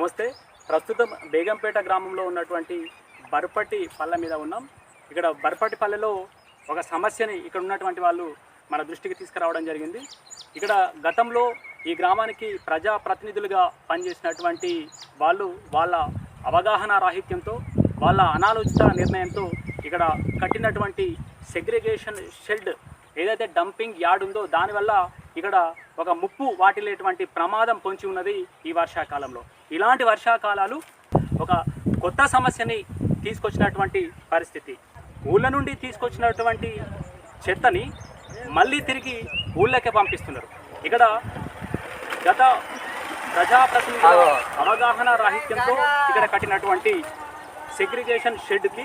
నమస్తే. ప్రస్తుతం బేగంపేట గ్రామంలో ఉన్నటువంటి బర్పటి పల్లె మీద ఉన్నాం. ఇక్కడ బర్పటి పల్లెలో ఒక సమస్యని ఇక్కడ ఉన్నటువంటి వాళ్ళు మన దృష్టికి తీసుకురావడం జరిగింది. ఇక్కడ గతంలో ఈ గ్రామానికి ప్రజా ప్రతినిధులుగా పనిచేసినటువంటి వాళ్ళు వాళ్ళ అవగాహన రాహిత్యంతో వాళ్ళ అనాలోచిత నిర్ణయంతో ఇక్కడ కట్టినటువంటి సెగ్రిగేషన్ షెడ్ ఏదైతే డంపింగ్ యార్డ్ ఉందో దానివల్ల ఇక్కడ ఒక ముప్పు వాటిల్లేటువంటి ప్రమాదం పొంచి ఉన్నది ఈ వర్షాకాలంలో. ఇలాంటి వర్షాకాలాలు ఒక కొత్త సమస్యని తీసుకొచ్చినటువంటి పరిస్థితి. ఊళ్ళ నుండి తీసుకొచ్చినటువంటి చెత్తని మళ్ళీ తిరిగి ఊళ్ళకే పంపిస్తున్నారు. ఇక్కడ గత ప్రజాప్రతినిధుల అవగాహన రాహిత్యంతో ఇక్కడ కట్టినటువంటి సెగ్రిగేషన్ షెడ్కి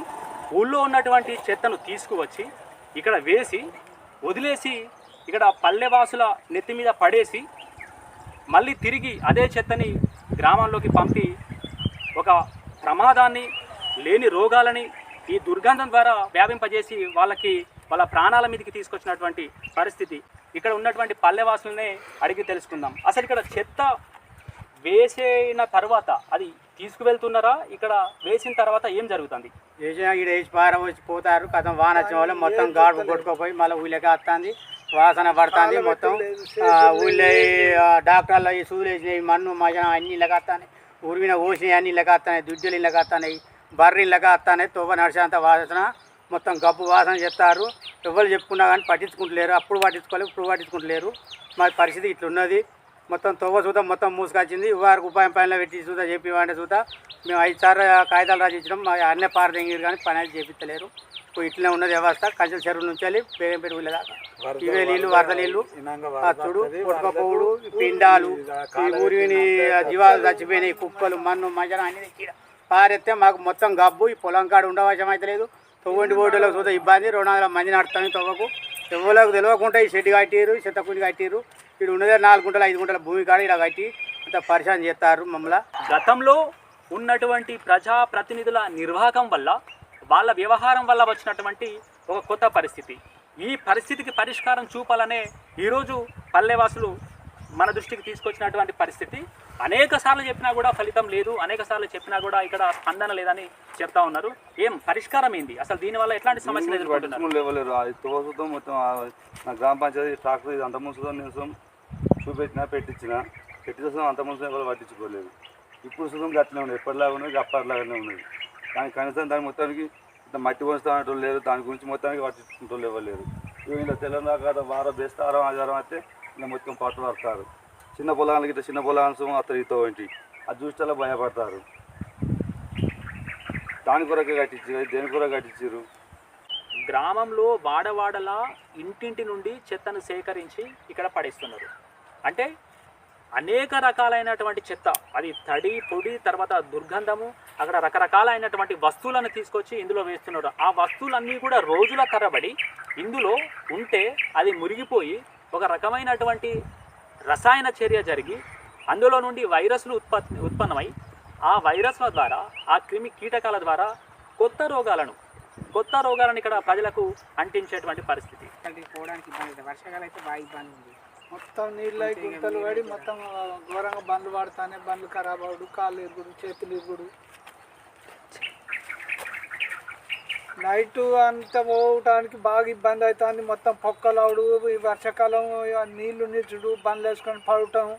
ఊళ్ళో ఉన్నటువంటి చెత్తను తీసుకువచ్చి ఇక్కడ వేసి వదిలేసి ఇక్కడ పల్లెవాసుల నెత్తి మీద పడేసి మళ్ళీ తిరిగి అదే చెత్తని గ్రామాల్లోకి పంపి ఒక ప్రమాదాన్ని లేని రోగాలని ఈ దుర్గంధం ద్వారా వ్యాపింపజేసి వాళ్ళకి వాళ్ళ ప్రాణాల మీదకి తీసుకొచ్చినటువంటి పరిస్థితి. ఇక్కడ ఉన్నటువంటి పల్లెవాసులనే అడిగి తెలుసుకుందాం. అసలు ఇక్కడ చెత్త వేసిన తర్వాత అది తీసుకువెళ్తున్నారా? ఇక్కడ వేసిన తర్వాత ఏం జరుగుతుంది? వేసిన ఇక్కడ వేసి పార వచ్చి పోతారు. కథం వాన వచ్చిన వాళ్ళు మొత్తం గాడు కొట్టుకోపోయి మళ్ళీ ఊళ్ళకి వస్తుంది వాసన పడుతుంది మొత్తం. ఊళ్ళో డాక్టర్లు ఈ సూదులు వేసినాయి మన్ను మజన అన్ని ఇళ్ళకి వస్తాయి ఉరివిన ఓసినాయి అన్ని ఇళ్ళకి వస్తున్నాయి దుడ్డులు ఇళ్ళకి వస్తున్నాయి బర్రె ఇళ్ళకి వస్తున్నాయి తోవ నడిచేంత వాసన. మొత్తం గబ్బు వాసన చెప్తారు. ఎవరు చెప్పుకున్నా కానీ పట్టించుకుంటలేరు. అప్పుడు పట్టించుకోలేరు ఇప్పుడు పట్టించుకుంటలేరు. మరి పరిస్థితి ఇట్లున్నది. మొత్తం తొవ్వ చూద్దాం మొత్తం మూసుకొచ్చింది. వారికి ఉపాయం పైన పెట్టి చూద్దా చెప్పి వాడిని చూద్దా మేము ఐదు సార్లు కాగితాలు ఇచ్చినాం. మా అన్నే పారదెంగిరు కానీ పని అయితే చేపిస్తలేరు ఇప్పుడు ఇట్లనే ఉన్నది వ్యవస్థ. కంచెల చెరువు నుంచి వెళ్ళి బేగంపేట ఊళ్ళ దాకా. ఇవే నీళ్ళు వరద నీళ్ళు ఆ చూడు కొట్టుకపోవుడు పిండాలు ఈ ఊరిని జీవాలు చచ్చిపోయినాయి కుక్కలు మన్ను మజన అన్ని పారెత్తే మాకు మొత్తం గబ్బు ఈ పొలం కాడ ఉండవశం అయితే లేదు. తొవ్వంటి బోర్డులకు చూద్దాం ఇబ్బంది రెండు వందల మంది నడుస్తాను తవ్వకు. ఎవరికి తెలియకుండా ఈ షెడ్ కట్టిరు చెత్తకుని కట్టిరు ఇక్కడ ఉన్నదే నాలుగు గుంటలు ఐదు గుంటల భూమి కాడ ఇక్కడ కట్టి అంత పరిశాన్ చేస్తారు మమ్మల్ని. గతంలో ఉన్నటువంటి ప్రజా ప్రతినిధుల నిర్వాహకం వల్ల వాళ్ళ వ్యవహారం వల్ల వచ్చినటువంటి ఒక కొత్త పరిస్థితి. ఈ పరిస్థితికి పరిష్కారం చూపాలనే ఈరోజు పల్లెవాసులు మన దృష్టికి తీసుకొచ్చినటువంటి పరిస్థితి. అనేక సార్లు చెప్పినా కూడా ఫలితం లేదు. అనేక సార్లు చెప్పినా కూడా ఇక్కడ స్పందన లేదని చెప్తా ఉన్నారు. ఏం పరిష్కారం ఏంది? అసలు దీనివల్ల ఎట్లాంటి సమస్యలు ఎదుర్కొంటున్నారు? మొత్తం గ్రామ పంచాయతీ ట్రాక్టర్ ఇది అంత ముసుతో నిమిషం చూపెట్టినా పెట్టించిన పెట్టిన అంత ముసుం ఎవరు పట్టించుకోలేదు. ఇప్పుడు సుఖం అట్లనే ఉన్నది. ఎప్పటిలాగా ఉన్నది అప్పటిలాగానే ఉన్నది. కానీ కనీసం దాని మొత్తానికి మట్టి పోస్తా లేరు దాని గురించి మొత్తానికి పట్టించుకుంటూ ఇవ్వలేరు ఇలా తెలంగాణ వారం బేస్తారం ఆధారం అయితే ఇలా మొత్తం పాటలు పడతారు. చిన్న పొలాలకి ఇట్లా చిన్న పొలాలు అతను ఏంటి? అది చూస్తే భయపడతారు. దాని కొరకే కట్టించారు దేని కొరకు కట్టించారు గ్రామంలో వాడవాడలా ఇంటింటి నుండి చెత్తను సేకరించి ఇక్కడ పడేస్తున్నారు. అంటే అనేక రకాలైనటువంటి చెత్త అది తడి పొడి తర్వాత దుర్గంధము అక్కడ రకరకాలైనటువంటి వస్తువులను తీసుకొచ్చి ఇందులో వేస్తున్నారు ఆ వస్తువులన్నీ కూడా రోజుల తరబడి ఇందులో ఉంటే అది మురిగిపోయి ఒక రకమైనటువంటి రసాయన చర్య జరిగి అందులో నుండి వైరస్లు ఉత్పత్తి ఉత్పన్నమై ఆ వైరస్ల ద్వారా ఆ క్రిమి కీటకాల ద్వారా కొత్త రోగాలను కొత్త రోగాలను ఇక్కడ ప్రజలకు అంటించేటువంటి పరిస్థితి. పోవడానికి ఇబ్బంది వర్షాకాలం అయితే బాగా ఇబ్బంది ఉంది. మొత్తం నీళ్ళు గుంతలు పడి మొత్తం ఘోరంగా బండ్లు పడతానే బండ్లు ఖరాబ్ అవుడు కాళ్ళు ఇరుగుడు చేతులు ఇరుగుడు. నైట్ అంతా పోవటానికి బాగా ఇబ్బంది అవుతుంది మొత్తం పొక్కలు ఈ వర్షాకాలం నీళ్ళు నిచ్చుడు బండ్లు వేసుకొని పడటం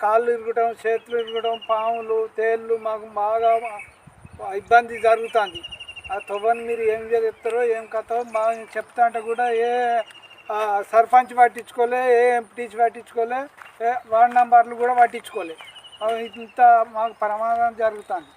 కాళ్ళు ఇరగటం చేతులు ఇరగటం పాములు తేళ్ళు మాకు బాగా ఇబ్బంది జరుగుతుంది. ఆ తొవ్వని మీరు ఏం చెప్తారో ఏం కథో మా చెప్తా అంటే కూడా ఏ సర్పంచ్ పట్టించుకోలే ఏ ఎంపీటీసీ పట్టించుకోలే ఏ వార్డు నంబర్లు కూడా పట్టించుకోలే. ఇంత మాకు ప్రమాదం జరుగుతుంది.